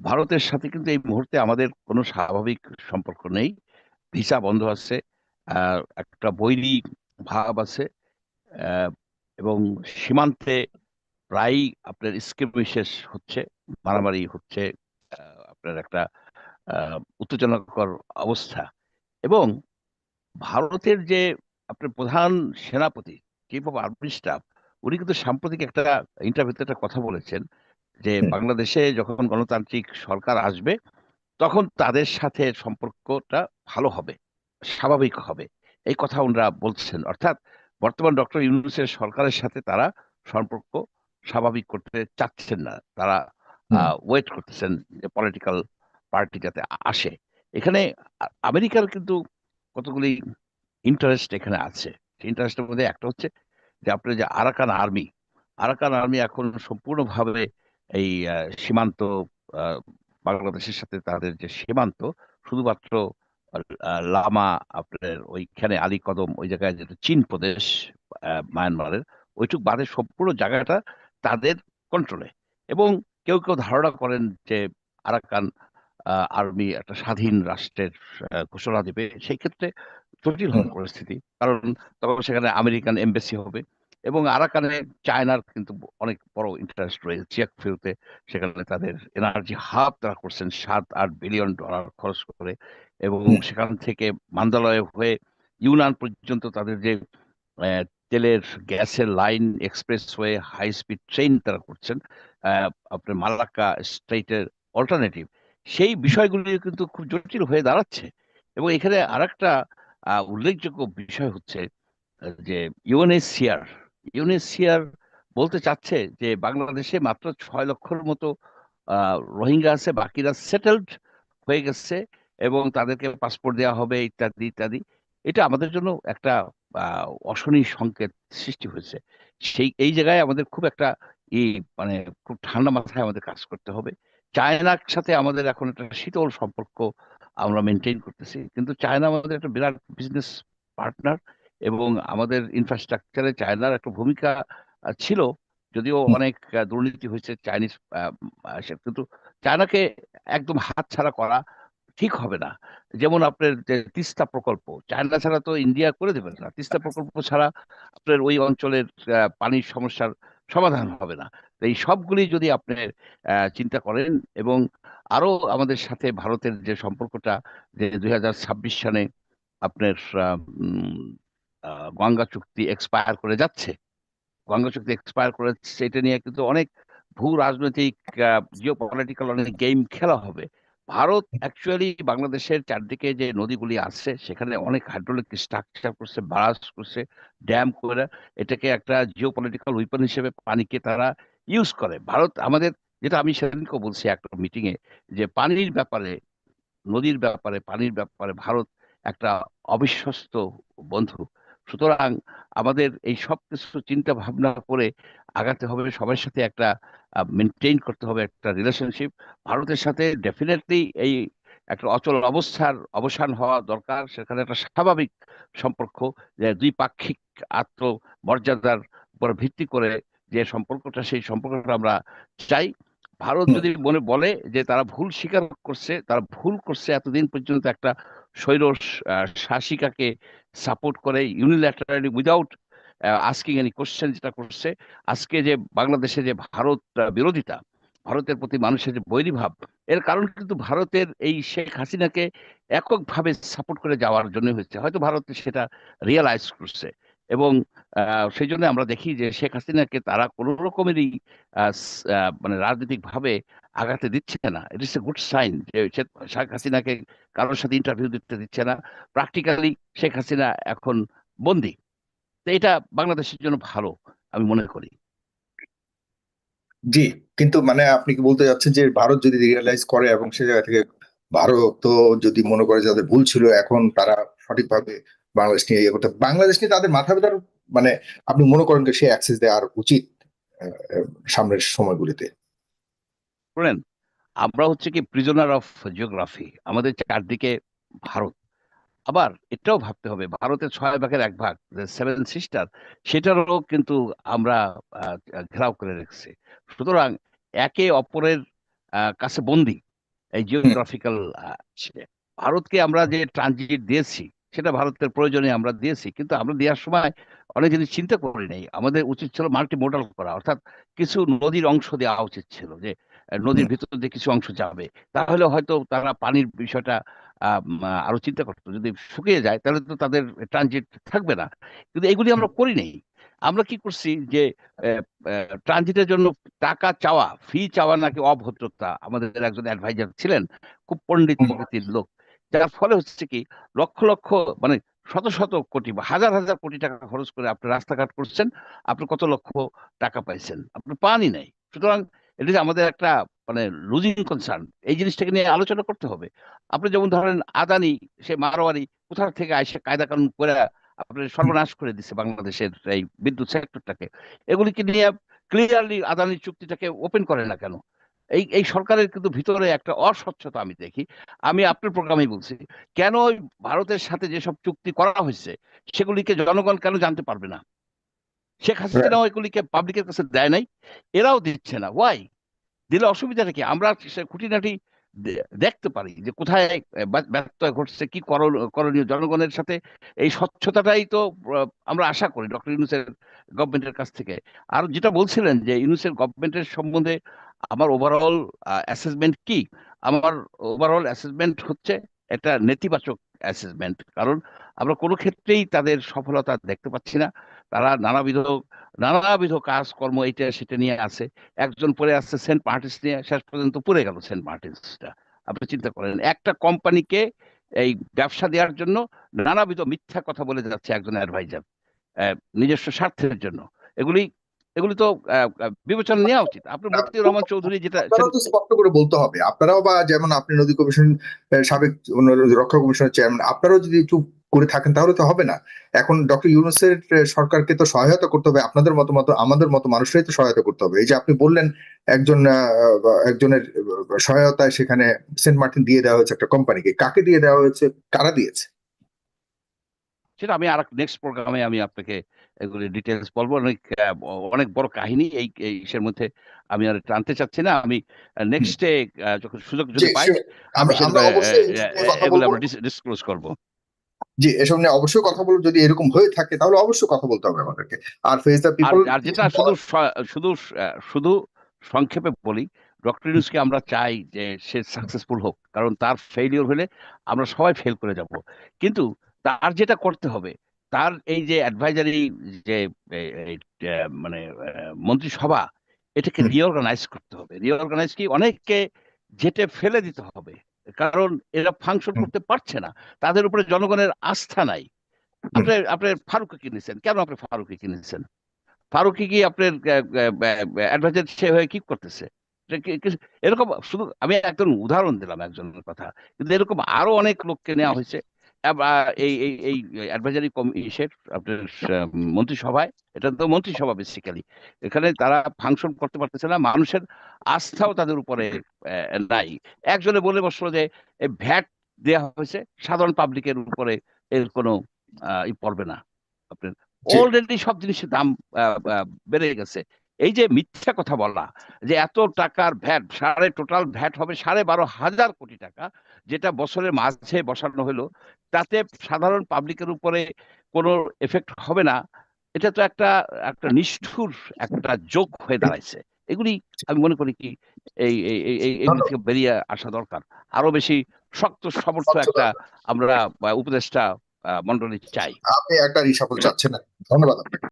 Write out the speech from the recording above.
ভারতের সাথে কিন্তু এই মুহূর্তে আমাদের কোনো স্বাভাবিক সম্পর্ক নেই। ভিসা বন্ধ আছে একটা বৈরী ভাব আছে এবং সীমান্তে প্রায়ই আপনার স্কিমিশেস হচ্ছে, মারামারি হচ্ছে আপনার একটা উত্তেজনাকর অবস্থা। এবং ভারতের যে আপনার প্রধান সেনাপতি চিফ অফ আর্মি স্টাফ উনি কিন্তু সাম্প্রতিক একটা ইন্টারভিউতে একটা কথা বলেছেন যে বাংলাদেশে যখন গণতান্ত্রিক সরকার আসবে তখন তাদের সাথে সম্পর্কটা ভালো হবে স্বাভাবিক হবে। এই কথা ওনারা বলছেন। অর্থাৎ বর্তমান ডক্টর ইউনূসের সরকারের সাথে তারা সম্পর্ক স্বাভাবিক করতে চাচ্ছেন না। তারা ওয়েট করতেছেন যে পলিটিক্যাল পার্টি যাতে আসে। এখানে আমেরিকার কিন্তু কতগুলি ইন্টারেস্ট এখানে আছে। সেই ইন্টারেস্টের মধ্যে একটা হচ্ছে যে আপনার যে আরাকান আর্মি আরাকান আর্মি এখন সম্পূর্ণভাবে এই সীমান্ত বাংলাদেশের সাথে তাদের যে সীমান্ত শুধুমাত্র লামা আপনার ওইখানে আলী কদম ওই জায়গায় যেটা চীন প্রদেশ মায়ানমারের ওইটুক বাদে সম্পূর্ণ জায়গাটা তাদের কন্ট্রোলে এবং কেউ কেউ ধারণা করেন যে আরাকান আর্মি একটা স্বাধীন রাষ্ট্রের ঘোষণা দেবে। সেই ক্ষেত্রে জটিল হবে পরিস্থিতি। কারণ তখন সেখানে আমেরিকান এমবেসি হবে। এবং আরাকানে চায়নার কিন্তু অনেক বড় ইন্টারেস্ট রয়েছে। চিয়াকফিউতে সেখানে তাদের এনার্জি হাব তারা করছেন সাত আট বিলিয়ন ডলার খরচ করে এবং সেখান থেকে মান্দালয় হয়ে ইউনান পর্যন্ত তাদের যে তেলের গ্যাসের লাইন এক্সপ্রেস হয়ে হাই স্পিড ট্রেন তারা করছেন আপনার মালাক্কা স্ট্রেটের অল্টারনেটিভ সেই বিষয়গুলি কিন্তু খুব জটিল হয়ে দাঁড়াচ্ছে। এবং এখানে আরেকটা আহ, উল্লেখযোগ্য বিষয় হচ্ছে যে ইউএনএইচসিআর ইউএনএইচসিআর বলতে চাচ্ছে যে বাংলাদেশে মাত্র ছয় লক্ষর মতো রোহিঙ্গা আছে, বাকিরা সেটেলড হয়ে গেছে এবং তাদেরকে পাসপোর্ট দেওয়া হবে, ইত্যাদি ইত্যাদি। এটা আমাদের জন্য একটা অশনি সংকেত সৃষ্টি হয়েছে। সেই, এই জায়গায় আমাদের খুব একটা ই মানে খুব ঠান্ডা মাথায় আমাদের কাজ করতে হবে। চায়নার সাথে আমাদের এখন একটা শীতল সম্পর্ক আমরা মেনটেন করতেছি। কিন্তু চায়না আমাদের একটা বিরাট বিজনেস পার্টনার এবং আমাদের ইনফ্রাস্ট্রাকচারে চায়নার একটা ভূমিকা ছিল। যদিও অনেক দুর্নীতি হয়েছে চাইনিজ কিন্তু চায়নাকে একদম হাতছাড়া করা ঠিক হবে না। যেমন আপনার যে তিস্তা প্রকল্প চায়না ছাড়া তো ইন্ডিয়া করে দেবে না। তিস্তা প্রকল্প ছাড়া আপনার ওই অঞ্চলের পানির সমস্যার সমাধান হবে না। এই সবগুলি যদি আপনি চিন্তা করেন এবং আরও আমাদের সাথে ভারতের যে সম্পর্কটা যে দুই হাজার ছাব্বিশ সালে আপনার গঙ্গা চুক্তি এক্সপায়ার করে যাচ্ছে। গঙ্গা চুক্তি এক্সপায়ার করেছে এটা নিয়ে কিন্তু অনেক ভূ রাজনৈতিক জিও পলিটিক্যাল অনেক গেম খেলা হবে। ভারত অ্যাকচুয়ালি বাংলাদেশের চারদিকে যে নদীগুলি আছে সেখানে অনেক হাইড্রোলিক স্ট্রাকচার করছে বারাজ করছে ড্যাম করে। এটাকে একটা জিও পলিটিক্যাল উইপন হিসেবে পানিকে তারা ইউজ করে। ভারত আমাদের, যেটা আমি সেদিনকে বলছি একটা মিটিংয়ে যে পানির ব্যাপারে, নদীর ব্যাপারে, পানির ব্যাপারে ভারত একটা অবিশ্বস্ত বন্ধু। সুতরাং আমাদের এই সব কিছু চিন্তা ভাবনা করে আগাতে হবে সবার সাথে একটা মেনটেন করতে হবে একটা রিলেশনশিপ ভারতের সাথে ডেফিনেটলি এই একটা অচল অবস্থার অবসান হওয়া দরকার সেখানে একটা স্বাভাবিক সম্পর্ক যে দ্বিপাক্ষিক পাক্ষিক আত্মমর্যাদার উপর ভিত্তি করে যে সম্পর্কটা সেই সম্পর্কটা আমরা চাই। ভারত যদি মনে বলে যে তারা ভুল স্বীকার করছে তারা ভুল করছে এতদিন পর্যন্ত একটা আহ, শাসিকাকে সাপোর্ট করে unilaterally without asking any question যেটা করছে, আজকে যে বাংলাদেশে যে ভারত বিরোধিতা, ভারতের প্রতি মানুষের যে বৈরীভাব, এর কারণ কিন্তু ভারতের এই শেখ হাসিনাকে এককভাবে সাপোর্ট করে যাওয়ার জন্য হয়েছে হয়তো ভারত সেটা রিয়েলাইজ করছে। এবং সেই জন্য আমরা দেখি যে শেখ হাসিনাকে তারা কোনো রকমেরই মানে রাজনৈতিক ভাবে আগাতে দিচ্ছে না। ইট ইস এ গুড সাইন যে শেখ হাসিনাকে কারোর সাথে ইন্টারভিউ দিতে দিচ্ছে না। প্র্যাকটিক্যালি শেখ হাসিনা এখন বন্দি। তো এটা বাংলাদেশের জন্য ভালো, আমি মনে করি। জি, কিন্তু মানে আপনি কি বলতে যাচ্ছেন যে ভারত যদি রিয়েলাইজ করে এবং সে জায়গা থেকে ভারত তো যদি মনে করে যাদের ভুল ছিল, এখন তারা সঠিকভাবে বাংলাদেশ নিয়ে ইয়ে করতে বাংলাদেশ নিয়ে তাদের মাথা ব্যথার মানে আপনি মনে করেন যে সে অ্যাক্সেস দেওয়া উচিত সামনের সময়গুলিতে। শুনেন আমরা হচ্ছে কি প্রিজনার অফ জিওগ্রাফি আমাদের চারদিকে ভারত। আবার এটাও ভাবতে হবে ভারতের ছয় ভাগের এক ভাগ সেভেন সিস্টার সেটারও কিন্তু আমরা ঘেরাও করে রেখেছি। সুতরাং একে অপরের কাছে বন্দি এই জিওগ্রাফিক্যাল ভারতকে আমরা যে ট্রানজিট দিয়েছি সেটা ভারতের প্রয়োজনে আমরা দিয়েছি। কিন্তু আমরা দেওয়ার সময় অনেক জিনিস চিন্তা করি নাই। আমাদের উচিত ছিল মাল্টি মোডাল করা। অর্থাৎ কিছু নদীর অংশ দেওয়া উচিত ছিল যে নদীর ভিতর দিয়ে কিছু অংশ যাবে। তাহলে হয়তো তারা পানির বিষয়টা আরও চিন্তা করতো। যদি শুকিয়ে যায় তাহলে তো তাদের ট্রানজিট থাকবে না। কিন্তু এগুলি আমরা করি নাই। আমরা কি করছি যে ট্রানজিটের জন্য টাকা চাওয়া ফি চাওয়া নাকি অভদ্রতা? আমাদের একজন অ্যাডভাইজার ছিলেন খুব পণ্ডিত প্রকৃতির লোক। যার ফলে হচ্ছে কি, লক্ষ লক্ষ মানে শত শত কোটি বা হাজার হাজার কোটি টাকা খরচ করে আপনি রাস্তাঘাট করছেন, আপনি কত লক্ষ টাকা পাইছেন? আপনি পানই নাই। সুতরাং এটা আমাদের একটা মানে লুজিং কনসার্ন এই জিনিসটাকে নিয়ে আলোচনা করতে হবে। আপনি যেমন ধরেন আদানি, সে মারোয়ারি কোথা থেকে আইসে কায়দা কানুন করে আপনি সর্বনাশ করে দিচ্ছে বাংলাদেশের এই বিদ্যুৎ সেক্টরটাকে এগুলিকে নিয়ে ক্লিয়ারলি আদানি চুক্তিটাকে ওপেন করে না কেন? এই এই সরকারের কিন্তু ভিতরে একটা অস্বচ্ছতা আমি দেখি। আমি আপনার প্রোগ্রামে বলছি কেন ওই ভারতের সাথে যেসব চুক্তি করা হয়েছে সেগুলিকে জনগণ কেন জানতে পারবে না? শেখ হাসিনাও এগুলিকে পাবলিকের কাছে দেয় নাই এরাও দিচ্ছে না। ওয়াই দিলে অসুবিধাটা কি? আমরা সে খুঁটিনাটি দেখতে পারি যে কোথায় আহ, ব্যা- ব্যত্যয় ঘটছে কি করণ- করণীয় জনগণের সাথে? এই স্বচ্ছতাটাই তো আমরা আশা করি ডক্টর ইউনুসের গভর্নমেন্টের কাছ থেকে। আর যেটা বলছিলেন যে ইউনুসের গভর্নমেন্টের সম্বন্ধে আমার ওভারঅল অ্যাসেসমেন্ট কি? আমার ওভারঅল অ্যাসেসমেন্ট হচ্ছে একটা নেতিবাচক অ্যাসেসমেন্ট কারণ আমরা কোনো ক্ষেত্রেই তাদের সফলতা দেখতে পাচ্ছি না। তারা নানাবিধ নানাবিধ কাজকর্ম এইটা সেটা নিয়ে আছে। একজন পরে আসছে সেন্ট মার্টিন্স নিয়ে, শেষ পর্যন্ত পড়ে গেল সেন্ট মার্টিন্সটা। আপনি চিন্তা করেন, একটা কোম্পানিকে এই ব্যবসা দেওয়ার জন্য নানাবিধ মিথ্যা কথা বলে যাচ্ছে একজন অ্যাডভাইজার নিজস্ব স্বার্থের জন্য। এগুলি এগুলি তো বিবেচনা নেওয়া উচিত। আপনার মতিউর রহমান চৌধুরী যেটা স্পষ্ট করে বলতে হবে। আপনারাও বা যেমন আপনি নদী কমিশন সাবেক রক্ষা কমিশনের চেয়ারম্যান আপনারাও যদি চুপ করে থাকেন তাহলে তো হবে না। এখন ডক্টর ইউনুসের সরকারকে তো সহায়তা করতে হবে আপনাদের মতো মতো আমাদের মতো মানুষরাই তো সহায়তা করতে হবে। এই যে আপনি বললেন একজন একজনের সহায়তায় সেখানে সেন্ট মার্টিন দিয়ে দেওয়া হয়েছে একটা কোম্পানিকে। কাকে দিয়ে দেওয়া হয়েছে? কারা দিয়েছে? সেটা আমি আর নেক্সট প্রোগ্রামে আমি আপনাকে এগুলি ডিটেলস বলব। অনেক অনেক বড় কাহিনী এই ইসের মধ্যে আমি আর টানতে চাচ্ছি না। আমি নেক্সটে যখন সুযোগ যদি পাই কথা এগুলো আমরা ডিসক্লোজ করব। জি এসব নিয়ে অবশ্যই কথা বলব যদি এরকম হয়ে থাকে তাহলে অবশ্যই কথা বলতে হবে আমাদেরকে। আর ফেস দ্য পিপল আর যেটা শুধু শুধু শুধু সংক্ষেপে বলি ডক্টর ইউনুসকে আমরা চাই যে সে সাকসেসফুল হোক কারণ তার ফেলিওর হলে আমরা সবাই ফেল করে যাব। কিন্তু তার যেটা করতে হবে তার এই যে অ্যাডভাইজারি যে মানে মন্ত্রিসভা এটাকে রিঅর্গানাইজ করতে হবে। রিঅর্গানাইজ কি অনেককে যেটে ফেলে দিতে হবে। কারণ এরা ফাংশন করতে পারছে না। তাদের উপরে জনগণের আস্থা নাই। আপনি আপনি ফারুককে কিনেছেন। কেন আপনি ফারুককে কিনেছেন? ফারুকি কি আপনার অ্যাডভাইজার সে হয়ে কি করতেছে? এরকম শুধু আমি একজন উদাহরণ দিলাম একজনের কথা। কিন্তু এরকম আরও অনেক লোককে নেওয়া হয়েছে। এই এই এই অ্যাডভাইজারি আপনার মন্ত্রিসভায় এটা তো মন্ত্রিসভা বেসিক্যালি এখানে তারা ফাংশন করতে পারতেছে না মানুষের আস্থাও তাদের উপরে নাই। একজনে বলে বসল যে ভ্যাট দেওয়া হয়েছে সাধারণ পাবলিকের উপরে এর কোনো ই পড়বে না। আপনার। অলরেডি সব জিনিসের দাম বেড়ে গেছে। এই যে মিথ্যা কথা বলা যে এত টাকার ভ্যাট সাড়ে টোটাল ভ্যাট হবে সাড়ে বারো হাজার কোটি টাকা যেটা বছরের মাঝে বসানো হলো তাতে সাধারণ পাবলিকের উপরে কোনো এফেক্ট হবে না এটা তো একটা একটা নিষ্ঠুর একটা যোগ হয়ে দাঁড়াইছে। এগুলি আমি মনে করি কি এই এই এগুলি থেকে বেরিয়ে আসা দরকার। আরও বেশি শক্ত সমর্থ একটা আমরা উপদেষ্টা মন্ডলী চাই। আপনি একটা রিসাফল চাচ্ছেন ধন্যবাদ আপনাকে।